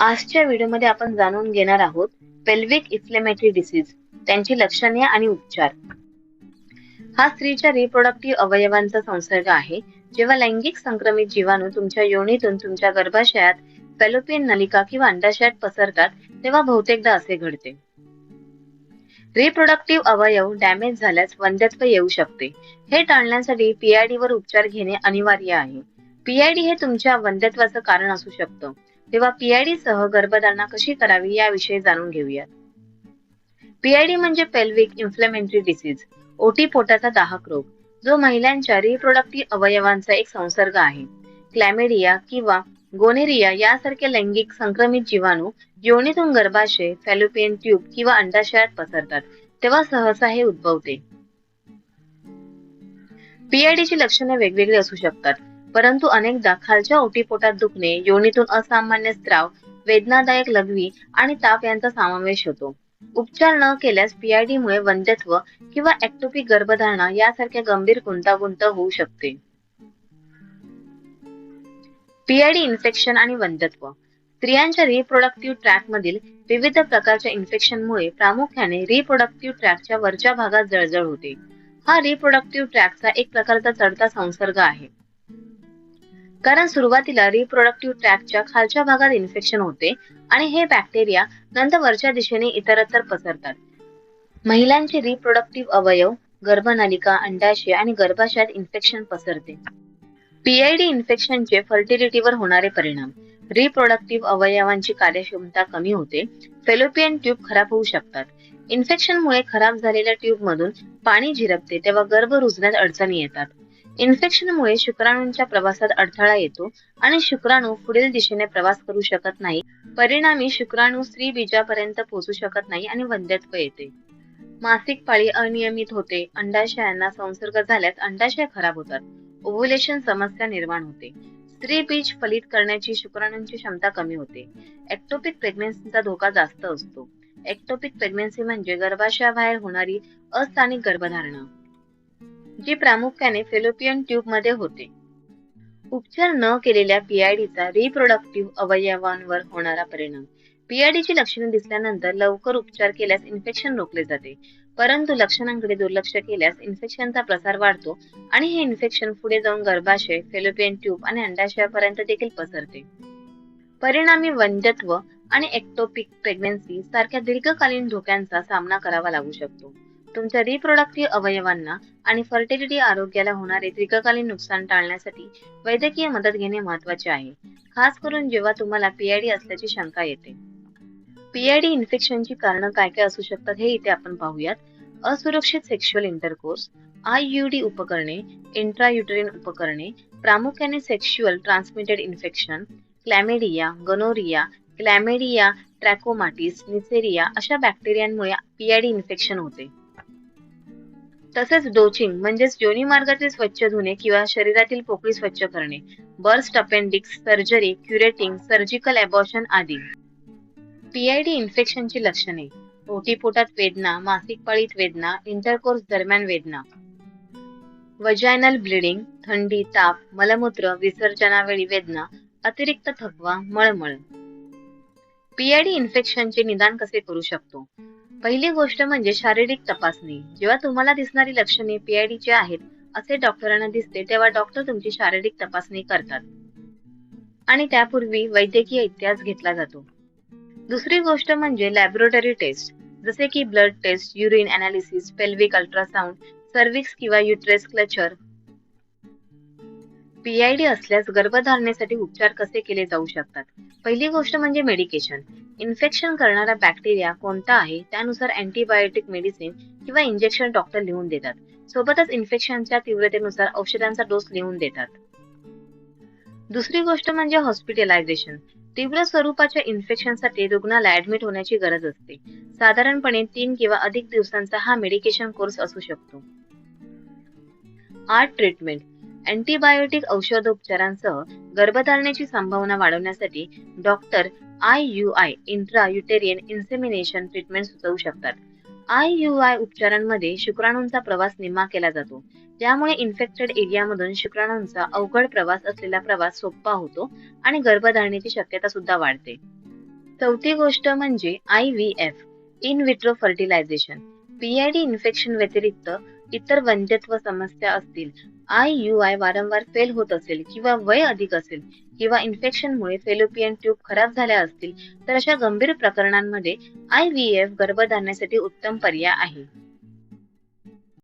आजच्या व्हिडिओमध्ये आपण जाणून घेणार आहोत पेल्विक इन्फ्लेमेटरी डिसीज त्यांची लक्षणे आणि उपचार. हा स्त्रीच्या रिप्रोडक्टिव्ह अवयवांचा संसर्ग आहे. जेव्हा लैंगिक संक्रमित जीवाणू तुमच्या योनीतून तुमच्या गर्भाशयात फेलोपियन नलिका किंवा अंडाशयात पसरतात तेव्हा बहुतेकदा असे घडते. रिप्रोडक्टिव्ह अवयव डॅमेज झाल्यास वंध्यत्व येऊ शकते. हे टाळण्यासाठी पीआयडी वर उपचार घेणे अनिवार्य आहे. पीआयडी हे तुमच्या वंध्यत्वाचं कारण असू शकतं. तेव्हा पीआयडी सह गर्भधारणा कशी करावी याविषयी जाणून घेऊयात. पीआयडी म्हणजे पेल्विक इन्फ्लेमेंटरी डिसीज ओटी पोटाचा दाहक रोग जो महिलांच्या रिप्रोडक्टिव्ह अवयवांचा एक संसर्ग आहे. क्लॅमेडिया किंवा गोनेरिया यासारखे लैंगिक संक्रमित जीवाणू योनीतून गर्भाशय फॅलोपियन ट्यूब किंवा अंडाशयात पसरतात तेव्हा सहसा हे उद्भवते. पीआयडीची लक्षणे वेगवेगळी असू शकतात. परंतु अनेकदा खालच्या ओटीपोटात दुखणे योनीतून असामान्य स्त्राव वेदनादायक लघवी आणि ताप यांचा समावेश होतो. उपचार न केल्यास पीआयडी मुळे वंध्यत्व किंवा ऍक्टोपिक गर्भधारणा यासारख्या गंभीर गुंतागुंत होऊ शकते. पीआयडी इन्फेक्शन आणि वंध्यत्व. स्त्रियांच्या रिप्रोडक्टिव्ह ट्रॅक मधील विविध प्रकारच्या इन्फेक्शनमुळे प्रामुख्याने रिप्रोडक्टिव्ह ट्रॅकच्या वरच्या भागात जळजळ होते. हा रिप्रोडक्टिव्ह ट्रॅकचा एक प्रकारचा चढता संसर्ग आहे. कारण सुरुवातीला रिप्रोडक्टिव्ह ट्रॅकच्या खालच्या भागात इन्फेक्शन होते आणि हे बॅक्टेरिया नंतर वरच्या दिशेने इतरत्र पसरतात. महिलांचे रिप्रोडक्टिव्ह अवयव गर्भनालिका अंडाशय आणि गर्भाशयात इन्फेक्शन पसरते. पीआयडी इन्फेक्शनचे फर्टिलिटीवर होणारे परिणाम. रिप्रोडक्टिव्ह अवयवांची कार्यक्षमता कमी होते फेलोपियन ट्यूब खराब होऊ शकतात. इन्फेक्शनमुळे खराब झालेल्या ट्यूबमधून पाणी झिरपते तेव्हा गर्भ रुजण्यात अडचणी येतात. इन्फेक्शनमुळे शुक्राणूंच्या प्रवासात अडथळा येतो आणि शुक्राणू पुढील दिशेने प्रवास करू शकत नाही. परिणामी शुक्राणू स्त्री बीजापर्यंत पोहोचू शकत नाही आणि वंध्यत्व येते. मासिक पाळी अनियमित होते. अंडाशयांना संसर्ग झाल्यास अंडाशय खराब होतात. ओव्हुलेशन समस्या निर्माण होते. स्त्री बीज फलित करण्याची शुक्राणूंची क्षमता कमी होते. एक्टोपिक प्रेग्नन्सीचा धोका जास्त असतो. एक्टोपिक प्रेग्नन्सी म्हणजे गर्भाशयाबाहेर होणारी अस्थानिक गर्भधारणा. जी प्रामुख्याने फेलोपियन ट्यूबमध्ये होते. उपचार न केलेल्या पीआयडीचा रिप्रोडक्टिव्ह अवयवांवर होणारा परिणाम. पीआयडीची लक्षणे दिसल्यानंतर लवकर उपचार केल्यास इन्फेक्शन रोखले जाते. परंतु लक्षणांकडे दुर्लक्ष केल्यास इन्फेक्शनचा प्रसार वाढतो आणि हे इन्फेक्शन पुढे जाऊन गर्भाशय फेलोपियन ट्यूब आणि अंडाशयापर्यंत देखील पसरते. परिणामी वंध्यत्व आणि एक्टोपिक प्रेग्नन्सी सारख्या दीर्घकालीन धोक्यांचा सामना करावा लागू शकतो. तुमच्या रिप्रोडक्टिव्ह अवयवांना आणि फर्टिलिटी आरोग्याला होणारे दीर्घकालीन नुकसान टाळण्यासाठी वैद्यकीय मदत घेणे महत्त्वाचे आहे. खास करून जेव्हा तुम्हाला पीआयडी असल्याची शंका येते. पीआयडी इन्फेक्शनची कारणं काय काय असू शकतात हे इथे आपण पाहूयात. असुरक्षित सेक्शुअल इंटरकोर्स आययुडी उपकरणे इंट्रायुटरीन उपकरणे प्रामुख्याने sexual transmitted infection chlamydia gonorrhoea chlamydia trachomatis Neisseria अशा बॅक्टेरियांमुळे पीआयडी इन्फेक्शन होते. तसेच डोचिंग म्हणजेच योनी मार्गातील स्वच्छ धुणे किंवा शरीरातील पोकळी स्वच्छ करणे burst appendix surgery curetting surgical abortion आदी. पीआयडी इन्फेक्शनची लक्षणे ओटीपोटात वेदना मासिक पाळीत वेदना इंटरकोर्स दरम्यान वेदना. वजायनल ब्लिडिंग थंडी ताप मलमूत्र विसर्जनावेळी वेदना अतिरिक्त थकवा मळमळ. पीआयडी इन्फेक्शनचे निदान कसे करू शकतो? पहिली गोष्ट म्हणजे शारीरिक तपासणी. जेव्हा तुम्हाला दिसणारी लक्षणे पीआयडीची आहेत असे डॉक्टरांना दिसते तेव्हा डॉक्टर तुमची शारीरिक तपासणी करतात. आणि त्यापूर्वी वैद्यकीय इतिहास घेतला जातो. दुसरी गोष्ट म्हणजे लॅबोरेटरी टेस्ट जसे की blood test urine analysis pelvic ultrasound cervix किंवा युट्रेस क्लचर पीआयडी असल्यास गर्भधारणेसाठी उपचार कसे केले जाऊ शकतात? पहिली गोष्ट म्हणजे मेडिकेशन इन्फेक्शन करणारा बॅक्टेरिया कोणता आहे? त्यानुसार अँटीबायोटिक मेडिसिन किंवा इंजेक्शन डॉक्टर लिहून देतात. सोबतच इन्फेक्शनच्या तीव्रतेनुसार औषधांचा डोस लिहून देतात. दुसरी गोष्ट म्हणजे हॉस्पिटलायझेशन तीव्र स्वरूपाच्या इन्फेक्शनसाठी रुग्णाला ऍडमिट होण्याची गरज असते. साधारणपणे तीन किंवा अधिक दिवसांचा हा मेडिकेशन कोर्स असू शकतो. आर्ट ट्रीटमेंट अँटीबायोटिक औषधोपचारांसह गर्भधारणेची संभावना वाढवण्यासाठी doctor I U I intrauterine insemination treatment सुचवू शकतात. आय यू आय उपचारांमध्ये शुक्राणूंचा प्रवास निम्मा केला जातो. त्यामुळे इन्फेक्टेड एरियामधून शुक्राणूंचा अवघड प्रवास असलेला प्रवास सोपा होतो आणि गर्भधारणेची शक्यता सुद्धा वाढते. चौथी गोष्ट म्हणजे I V F in vitro fertilisation PID infection व्यतिरिक्त इतर वंजत्व समस्या असतील आय यू आय वारंवार फेल होत असेल किंवा वय अधिक असेल किंवा इन्फेक्शनमुळे फेलोपियन ट्यूब खराब झाल्या असतील तर अशा गंभीर प्रकरणांमध्ये आय व्ही एफ गर्भधारणेसाठी उत्तम पर्याय आहे.